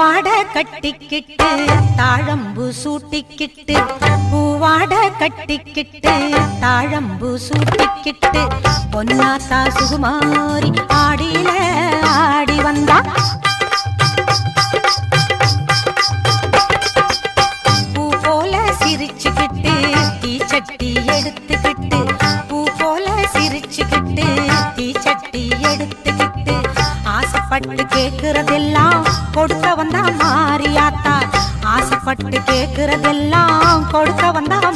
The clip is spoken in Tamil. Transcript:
கட்டிக்கிட்டு தாழம்பு சூட்டிக்கிட்டு பூவாட கட்டிக்கிட்டு தாழம்பு சூட்டிக்கிட்டு பொன்னாத்தா சுகுமாரி ஆடியில ஆசைப்பட்டு கேட்கறதெல்லாம் கொடுக்க வந்தா மாறியாத்தா ஆசைப்பட்டு கேட்கறதெல்லாம் கொடுக்க வந்தா